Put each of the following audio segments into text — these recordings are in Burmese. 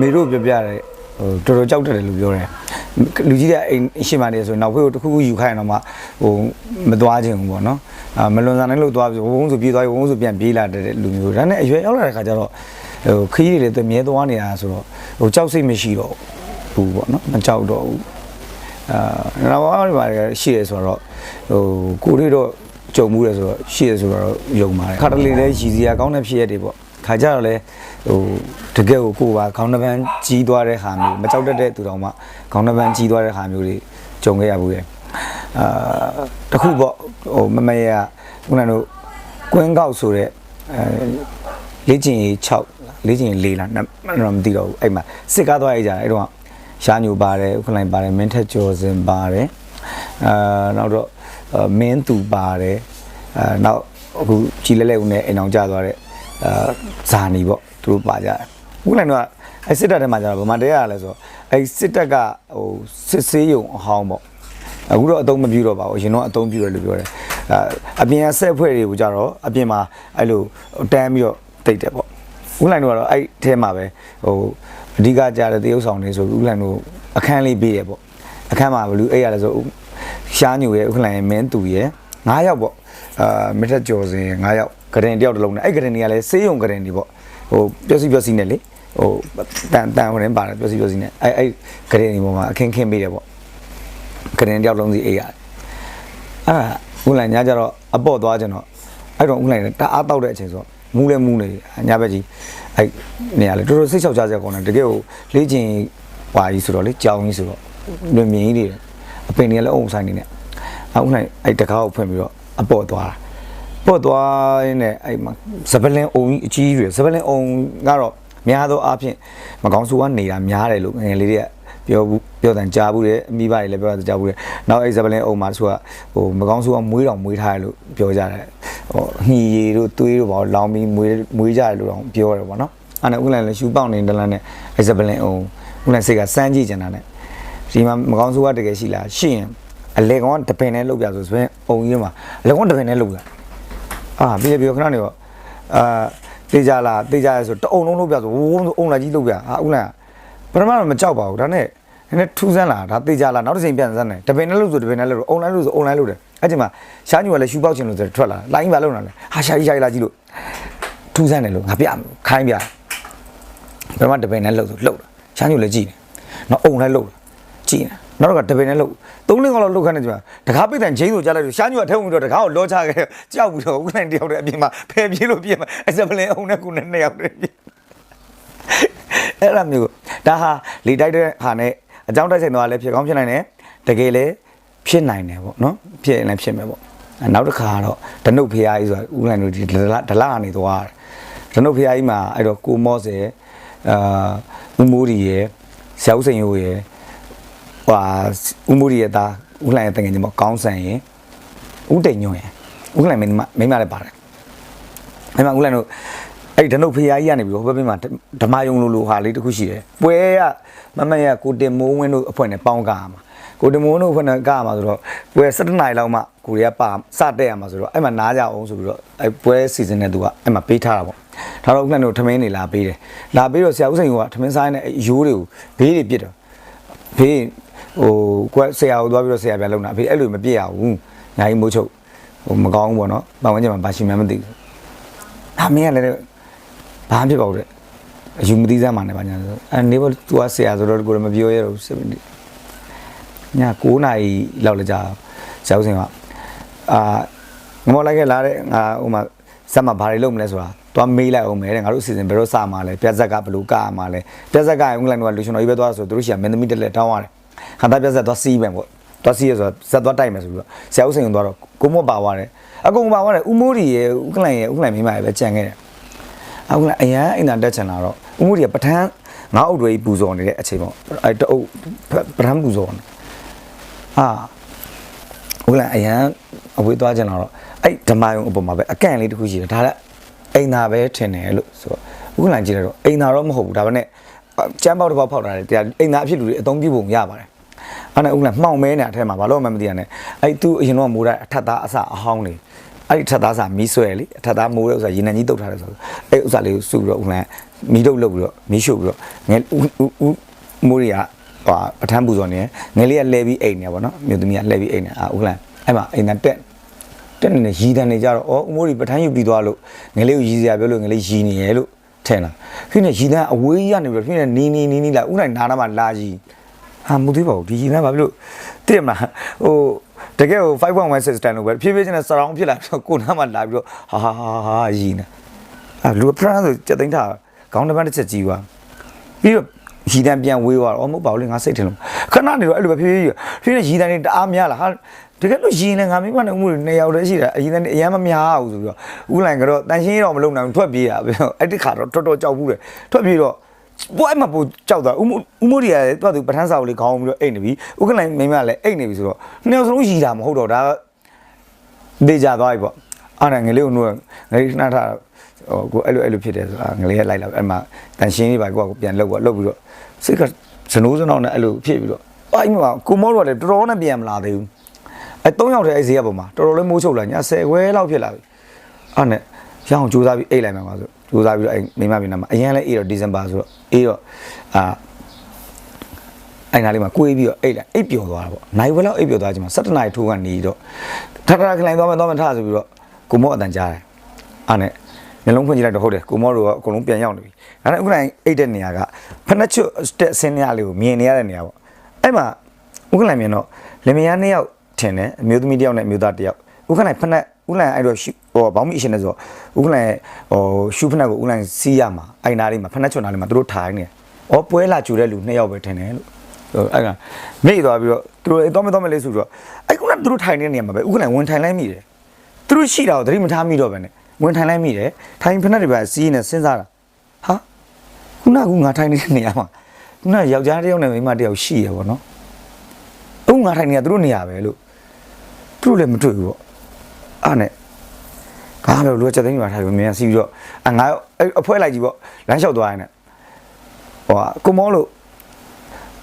မေတို့ပြောပြတယ်ဟိုတော်တော်ကြောက်တတ်တယ်လို့ပြောတယ်လူကြီးကအိမ်ရှိမှနေဆိုရင်နောက်ဖေးကိုတစ်ခုခုယူခိုင်းတော့မှဟိုမသွားခြင်းဘူးပေါ့နော်အာမလွန်ဆန်နိုင်လို့သွားပြီးဝုန်းဆိုပြေးသွားဝုန်းဆိုပြန်ပြေးလာတဲ့လူမျိုးဒါနဲ့အရွယ်ရောက်လာတဲ့ခါကျတော့ဟိုခရီးတွေလည်းသူမြဲသွားနေတာဆိုတော့ဟိုကြောက်စိတ်မရှိတော့ဘူးပေါ့နော်မကြောက်တော့ဘူးအာနောက်ဘာတွေပါရှိရဲဆိုတော့ဟိုကိုရီတော့ကြုံမှုတယ်ဆိုတော့ရှိရဲဆိုတော့ယုံပါတယ်ခါတလေလည်းရည်စရာကောင်းတဲ့ဖြစ်ရက်တွေပေါ့ ခါကြတော့လေဟိုတကယ်ကိုကိုပါခေါင်းတစ်ပန်းကြီးသွားတဲ့ဟာမျိုးမကြောက်တတ်တဲ့သူတော်မှခေါင်းတစ်ပန်းကြီးသွားတဲ့ဟာမျိုးတွေကြုံခဲ့ရဘူးလေအာတခုပေါ့ဟိုမမရခုနကတို့ကွင်းကောက်ဆိုတဲ့အဲလေးချင်6လေးချင်4လားတော့မသိတော့ဘူးအဲ့မှာစစ်ကားသွားရကြတယ်အဲ့တော့ရှားညူပါတယ်ဥက္ကလိုင်းပါတယ်မင်းထက်ကျော်စင်ပါတယ်အာနောက်တော့အာမင်းသူပါတယ်အာနောက်အခုကြီးလဲလဲဦးနဲ့အိမ်အောင်ကြသွားတဲ့ အာဇာနီပေါ့သူတို့ပါကြတယ်ဥက္ကလိုင်းတော့အဲစစ်တပ်ထဲမှာကျတော့ဗမာတဲရလဲဆိုတော့အဲစစ်တပ်ကဟိုစစ်ဆေးရုံအဟောင်းပေါ့အခုတော့အသုံးမပြုတော့ပါဘူးအရင်တော့အသုံးပြုတယ်လို့ပြောတယ်အာအပြင်အဆက်အဖွဲ့တွေကိုကြတော့အပြင်မှာအဲ့လိုတန်းပြီးတော့တိတ်တယ်ပေါ့ဦးလိုင်တို့ကတော့အဲ့ထဲမှာပဲဟိုအဓိကကြားတဲ့တရုပ်ဆောင်တွေဆိုဦးလိုင်တို့အခန်းလေးပေးတယ်ပေါ့အခန်းမှာဘလူးအဲ့ရလဲဆိုရှားညူရဲ့ဦးလိုင်ရဲ့မင်းသူရဲ့9ယောက်ပေါ့ အာမစ်ထက်ကျော်စင်9ယောက်ကရင်တယောက်တစ်လုံးနဲ့အဲ့ကရင်တွေကလည်းစေးရုံကရင်တွေပေါ့ဟိုပျက်စီးပျက်စီးနဲ့လေဟိုတန်တန်ဝင်ပါတယ်ပျက်စီးပျက်စီးနဲ့အဲ့အဲ့ကရင်တွေပေါ်မှာအခင်းခင်းပေးတယ်ပေါ့ကရင်တယောက်လုံးစီအေးရတယ်အဲ့ဒါဦးလိုင်ညကြတော့အပေါ့သွားကြတော့အဲ့တော့ဦးလိုင်တအားတောက်တဲ့အချိန်ဆိုတော့မူးလဲမူးနေညဘက်ကြီးအဲ့နေရာလေတော်တော်စိတ်ချောက်ကြစရာကောင်းတယ်တကယ်ကိုလေးချင်းဟွာကြီးဆိုတော့လေကြောင်ကြီးဆိုတော့လွင်မြင်ကြီးတွေအပင်တွေကလည်းအုံဆိုင်နေနဲ့အဲ့ဦးလိုင်အဲ့တကားကိုဖွင့်ပြီးတော့ အပေါ့သွားတာပေါ့သွားရင်းနဲ့အဲ့မှာဇပလင်အုံကြီးအကြီးကြီးတွေဇပလင်အုံကတော့များသောအားဖြင့်မကောင်းဆိုးကနေတာများတယ်လို့ငယ်ငယ်လေးတွေကပြောဘူးပြောတယ်ကြားဘူးတယ်အမိဘတွေလည်းပြောတယ်ကြားဘူးတယ်နောက်အဲ့ဇပလင်အုံမှာသူကဟိုမကောင်းဆိုးကမွေးတော်မွေးထားတယ်လို့ပြောကြတယ်ဟိုညီရီတို့သွေးတို့ဘာလို့လောင်ပြီးမွေးမွေးကြတယ်လို့တော့ပြောတယ်ပေါ့နော်အဲ့ဒါဥက္ကလန်လည်းရှူပေါက်နေတယ်လမ်းနဲ့အဲ့ဇပလင်အုံဥက္ကလန်စိတ်ကစမ်းကြည့်ကြတာနဲ့ဒီမှာမကောင်းဆိုးကတကယ်ရှိလားရှိရင် အလေကောင်ကတပင်နဲ့လောက်ပြဆိုဆိုရင်အုံကြီးမှာအလေကောင်တပင်နဲ့လောက်ပြအာပြေပြေခဏနေပေါ့အာတေးကြလားတေးကြရဲဆိုတအုံလုံးလောက်ပြဆိုဝုန်းဆိုအုံလာကြီးလောက်ပြဟာဥက္ကလန်ပထမတော့မကြောက်ပါဘူးဒါနဲ့နည်းနည်းထူးဆန်းလာဒါသိကြလားနောက်တစ်ချိန်ပြန်စမ်းတယ်တပင်နဲ့လို့ဆိုတပင်နဲ့လို့အွန်လိုင်းလို့ဆိုအွန်လိုင်းလို့တယ်အဲ့ဒီမှာရှားညူကလည်းရှူပေါက်ချင်လို့ဆိုထွက်လာလိုင်းပါလို့နာလဲဟာရှားကြီးရှားကြီးလာကြည့်လို့ထူးဆန်းတယ်လို့ငါပြခိုင်းပြဘယ်မှာတပင်နဲ့လို့ဆိုလှုပ်တာရှားညူလည်းကြည့်တယ်နောက်အုံလည်းလှုပ်တာကြည့်တယ် နောက်တော့ကတပင်နဲ့လှုပ်သုံးလင်းကောင်လောက်လှုပ်ခန့်နေကြမှာတကားပိတ်တန်ချင်းဆိုကြားလိုက်လို့ရှားညူကထဲဝင်ပြီးတော့တကားကိုလောချခဲ့ကြောက်ပြီးတော့ဥက္ကဋ္ဌတယောက်တည်းအပြင်မှာဖယ်ပြေးလို့ပြေးမှာအဲ့စပလင်အုံနဲ့ကူနဲ့နှစ်ယောက်တည်းပြေးအဲ့လိုမျိုးဒါဟာလေတိုက်တဲ့ဟာနဲ့အကြောင်းတိုက်ဆိုင်တော့လည်းဖြစ်ကောင်းဖြစ်နိုင်တယ်တကယ်လည်းဖြစ်နိုင်တယ်ပေါ့နော်ဖြစ်ရင်လည်းဖြစ်မယ်ပေါ့အဲနောက်တစ်ခါကတော့ဒနုတ်ဖျားကြီးဆိုတာဦးလိုင်တို့ဒီဒလဒလကနေသွားတယ်ဒနုတ်ဖျားကြီးမှာအဲ့တော့ကိုမော့စေအာဦးမိုးရီရဲ့ဆရာဦးစိန်ရိုးရဲ့ ဟာဦးမိုးရီရဲ့သားဦးလိုင်ရဲ့တငယ်ချင်းပေါ့ကောင်းဆန်ရဲ့ဦးတိန်ညွန့်ရဲ့ဦးလိုင်မင်းမမိန်းမလည်းပါတယ်အဲ့မှာဦးလိုင်တို့အဲ့ဒီဒနုတ်ဖေးကြီးကနေပြီးဟိုဘက်ဘက်မှာဓမ္မယုံလိုလိုဟာလေးတစ်ခုရှိတယ်။ပွဲကမမရကိုတင်မိုးဝင်းတို့အဖွဲ့နဲ့ပေါင်းကားရမှာ။ကိုတင်မိုးဝင်းတို့အဖွဲ့နဲ့ကားရမှာဆိုတော့ပွဲ17နိုင်လောက်မှကိုရီးယားပါစတက်ရမှာဆိုတော့အဲ့မှာနားကြအောင်ဆိုပြီးတော့အဲ့ပွဲစီစဉ်တဲ့သူကအဲ့မှာပေးထားတာပေါ့။ဒါတော့ဦးလိုင်တို့ထမင်းနေလာပေးတယ်။လာပေးတော့ဆရာဦးစိန်ကထမင်းစားနေတဲ့အယိုးတွေကိုဘေးတွေပြစ်တော့ဘေး ဟိုကွက်ဆရာကိုသွားပြီးတော့ဆရာပြန်လုံတာအဖေအဲ့လိုမပြစ်ရဘူး။ညာကြီးမိုးချုပ်ဟိုမကောင်းဘူးပေါ့နော်။ပတ်ဝန်းကျင်မှာဘာရှိမှန်းမသိဘူး။ဒါမင်းကလည်းဘာမှဖြစ်ပါဘူးတဲ့အယူမသိစမ်းမှလည်းပါညာဆိုအဲနေဘသူကဆရာဆိုတော့ကိုယ်မပြောရတော့ဘူးည9နာရီလောက်လည်းကြာဆရာဦးစင်ကအာငမောလိုက်ခဲ့လာတဲ့ငါဟိုမှာစက်မှာဘာတွေလုပ်မလဲဆိုတာသွားမေးလိုက်အောင်မယ်တဲ့ငါတို့အစီအစဉ်ဘယ်တော့စမှာလဲပြက်ဇက်ကဘယ်လိုကမှာလဲပြက်ဇက်ကဥက္ကလန်တို့ကလူရှင်တော်ကြီးပဲသွားဆိုသူတို့ရှိရမင်းသမီးတက်လက်တောင်းရတယ် ခန္ဓာပြက်ဇက်သွားစီးမယ်ပေါ့သွားစီးရဆိုတော့ဇက်သွားတိုက်မယ်ဆိုပြီးတော့ဆရာဦးစင်ကသွားတော့ကိုမော့ပါသွားတယ်အကုန်ပါသွားတယ်ဦးမိုးရီရဲ့ဥက္ကလန်ရဲ့ဥက္ကလန်မိမရဲ့ပဲကြံခဲ့တယ်အခုလည်းအရန်အိမ်သာတက်ချင်လာတော့ဦးမိုးကြီးကပထန်းငါးအုပ်တွေပူဇော်နေတဲ့အချိန်ပေါ့အဲတအုပ်ပထန်းပူဇော်နေအာဦးလည်းအရန်အဝေးသွားချင်လာတော့အဲ့ဓမ္မယုံအပေါ်မှာပဲအကန့်လေးတစ်ခုရှိတယ်ဒါလည်းအိမ်သာပဲထင်တယ်လို့ဆိုတော့ဦးလည်းကြည့်လိုက်တော့အိမ်သာတော့မဟုတ်ဘူးဒါပေမဲ့ ကျမ်းပေါက်တစ်ပေါက်ဖောက်တာလေတရားအိမ်သာအဖြစ်လူတွေအသုံးပြုပုံရပါတယ်အဲ့နဲ့ဦးလည်းမှောင်မဲနေတဲ့အထက်မှာဘာလို့မှမသိရနဲ့အဲ့သူအရင်တော့မိုးတဲ့အထက်သားအစအဟောင်းနေအဲ့ဒီထပ်သားစာမီးဆွဲလေထပ်သားမိုးတဲ့ဥစ္စာရေနံကြီးတုတ်ထားတယ်ဆိုတော့အဲ့ဥစ္စာလေးကိုစုပြီးတော့ဥက္ကလန်မီးတုတ်လုပ်ပြီးတော့မီးရှို့ပြီးတော့ငယ်ဦးဦးမိုးရီကဟိုပထမ်းပူဇော်နေငယ်လေးကလဲပြီးအိမ်နေပါတော့မြို့သမီးကလဲပြီးအိမ်နေအာဥက္ကလန်အဲ့မှာအိမ်နဲ့တက်တက်နေနေရီတန်နေကြတော့အော်ဦးမိုးရီပထမ်းယူပြီးသွားလို့ငယ်လေးကိုရီစရာပြောလို့ငယ်လေးရီနေရလို့ ထင်လားဖြစ်နေရီတန်အဝေးကြီးကနေပြီးတော့ဖြစ်နေနီးနီးနီးနီးလာဥနိုင်နားနားမှာလာကြီးဟာမသိပါဘူးဒီကြီးနားဘာဖြစ်လို့တည်မလားဟိုတကယ်ဟို5.1 system လို့ပဲဖြည်းဖြည်းချင်းနဲ့ surround ဖြစ်လာပြီးတော့ကိုနားမှာလာပြီးတော့ဟာဟာဟာဟာကြီးနေအာလူပရန်ဆိုစက်သိန်းထားခေါင်းတစ်ပတ်တစ်ချက်ကြီးသွားပြီးတော့ရီတန်ပြန်ဝေးသွားတော့မဟုတ်ပါဘူးလေငါစိတ်ထင်လို့ခဏနေတော့အဲ့လိုပဲဖြည်းဖြည်းဖြည်းဖြည်းရီတန်နေတအားများလာဟာ တကယ်လို့ရီနေငါမိမနဲ့ဥမှုနှစ်ယောက်တည်းရှိတာအရင်တည်းအရင်မများဘူးဆိုပြီးတော့ဥလိုင်ကတော့တန်ရှင်းတော့မလုံနိုင်ဘူးထွက်ပြေးတာပဲအဲ့ဒီခါတော့တော်တော်ကြောက်ဘူးတယ်ထွက်ပြေးတော့ပွဲမှာပိုကြောက်တာဥမှုဥမှုတွေကလည်းသူကသူပထန်းစာကိုလေးခေါင်းပြီးတော့အိတ်နေပြီဥက္ကလိုင်မိမလည်းအိတ်နေပြီဆိုတော့နှစ်ယောက်စလုံးရီတာမဟုတ်တော့ဒါဒေကြသွားပြီပေါ့အားနဲ့ငလေးကိုနှုတ်ငလေးနှားထားဟိုကိုအဲ့လိုအဲ့လိုဖြစ်တယ်ဆိုတာငလေးကလိုက်လာအဲ့မှာတန်ရှင်းလေးပါကိုကပြန်လောက်ပေါ့လောက်ပြီးတော့စိတ်ကစနိုးစနောင်းနဲ့အဲ့လိုဖြစ်ပြီးတော့အိုင်းမှာကိုမောတော့လည်းတော်တော်နဲ့ပြန်မလာသေးဘူး အဲ၃ယောက်တည်းအဲ့ဈေးကပုံမှာတော်တော်လေးမိုးချုပ်လာညာ10ခွဲလောက်ဖြစ်လာပြီအဲ့နဲ့ရအောင်ကြိုးစားပြီးအိတ်လိုက်မှာပါဆိုကြိုးစားပြီးတော့အဲ့မိမပြန်မှာအရင်လည်းအေးတော့ဒီဇင်ဘာဆိုတော့အေးတော့အာအဲ့နားလေးမှာကိုေးပြီးတော့အိတ်လိုက်အိတ်ပျော်သွားတာပေါ့နိုင်ဝဲလောက်အိတ်ပျော်သွားခြင်းမှာ7နာရီထိုးကနေတော့ထထခလိုင်းသွားမယ်သွားမယ်ထဆိုပြီးတော့ကိုမောအတန်ကြားတယ်အဲ့နဲ့မျက်လုံးဖွင့်ကြည့်လိုက်တော့ဟုတ်တယ်ကိုမောတို့ကအကုန်လုံးပြန်ရောက်နေပြီဒါနဲ့ဥက္ကဋ္ဌအိတ်တဲ့နေရာကဖနက်ချွတ်တက်ဆင်းနေရလေးကိုမြင်နေရတဲ့နေရာပေါ့အဲ့မှာဥက္ကဋ္ဌမြင်တော့လင်မယားနှစ်ယောက် ထင်တယ်အမျိုးသမီးတစ်ယောက်နဲ့အမျိုးသားတစ်ယောက်ဥက္ကဋ္ဌဖနက်ဥက္ကဋ္ဌအဲ့တော့ရှူဟိုဘောင်းမီအရှင်နဲ့ဆိုဥက္ကဋ္ဌဟိုရှူဖနက်ကိုဥက္ကဋ္ဌစီးရမှာအိုင်နာလေးမှာဖနက်ချွတ်နာလေးမှာသူတို့ထိုင်နေတယ်ဩပွဲလာကြူတဲ့လူနှစ်ယောက်ပဲထင်တယ်လို့ဟိုအဲ့ကမိသွားပြီးတော့သူတို့တော့မတော့မလေးဆိုတော့အဲ့ခုနကသူတို့ထိုင်နေတဲ့နေရာမှာပဲဥက္ကဋ္ဌဝင်ထိုင်လိုက်မိတယ်သူတို့ရှိတာကိုသတိမထားမိတော့ပဲနဲ့ဝင်ထိုင်လိုက်မိတယ်ထိုင်ဖက်နဲ့တွေပဲစီးနေစဉ်းစားတာဟာခုနကငါထိုင်နေတဲ့နေရာမှာခုနကယောက်ျားတစ်ယောက်နဲ့မိန်းမတစ်ယောက်ရှိရပေါ့နော် အခုငါထိုင်နေတာသူတို့နေရာပဲလို့သူတို့လည်းမတွေ့ဘူးပေါ့အဲ့နဲ့ကားပဲလူကချက်သိမ်းပါထားပြီးမြန်စီးပြီးတော့အငါအဲ့အဖွဲလိုက်ကြီးပေါ့လမ်းလျှောက်သွားရင်လည်းဟိုကိုမောလို့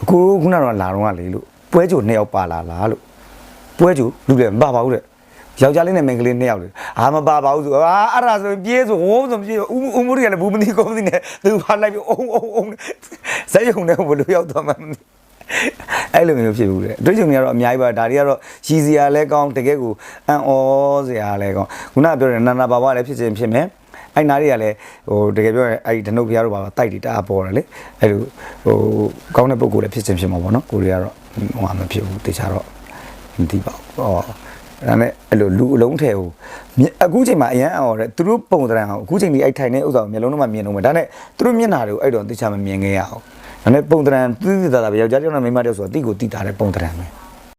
အခုခုနကတော့လာတော့ကလေလို့ပွဲကြိုနှစ်ယောက်ပါလာလားလို့ပွဲကြိုလူလည်းမပါပါဘူးတဲ့ယောက်ျားလေးနဲ့မိန်းကလေးနှစ်ယောက်လေအာမပါပါဘူးဆိုအာအဲ့ဒါဆိုရင်ပြေးဆိုဝုန်းဆိုပြေးဦးဦးမိုးတွေကလည်းဘူးမသိကောင်းမသိနဲ့သူဖားလိုက်ပြီးအုံအုံအုံဇက်ယုံနဲ့ဘလို့ရောက်သွားမှမသိ အဲ့လိုမျိုးဖြစ်ဘူးလေအတွေ့အကြုံတွေကတော့အများကြီးပါဒါတွေကတော့ရည်စရာလဲကောင်းတကယ်ကိုအံ့ဩစရာလဲကောင်းခုနကပြောတဲ့နာနာဘာဘာလည်းဖြစ်ခြင်းဖြစ်မယ်အဲ့နားတွေကလည်းဟိုတကယ်ပြောရင်အဲ့ဒီဒနုတ်ဖျားတို့ပါပါတိုက်တွေတအားပေါ်တယ်လေအဲ့လိုဟိုကောင်းတဲ့ပုံကိုယ်လည်းဖြစ်ခြင်းဖြစ်မှာပေါ့နော်ကိုရီးယားတော့ဟိုမဖြစ်ဘူးတခြားတော့မသိပါဘူးဟောဒါနဲ့အဲ့လိုလူအလုံးထဲကိုမြင်အခုချိန်မှာအရန်အောင်တယ်သူတို့ပုံသဏ္ဍာန်အောင်အခုချိန်ဒီအဲ့ထိုင်နေဥစ္စာကိုမျက်လုံးထဲမှာမြင်တော့မယ်ဒါနဲ့သူတို့မျက်နှာတွေကိုအဲ့တော့တခြားမမြင်ခဲ့ရအောင် ဒါနဲ့ပုံသဏ္ဍာန်သိသိသာသာပဲယောက်ျားတစ်ယောက်နဲ့မိန်းမတစ်ယောက်ဆိုတာတိကိုတိတာတဲ့ပုံသဏ္ဍာန်ပဲ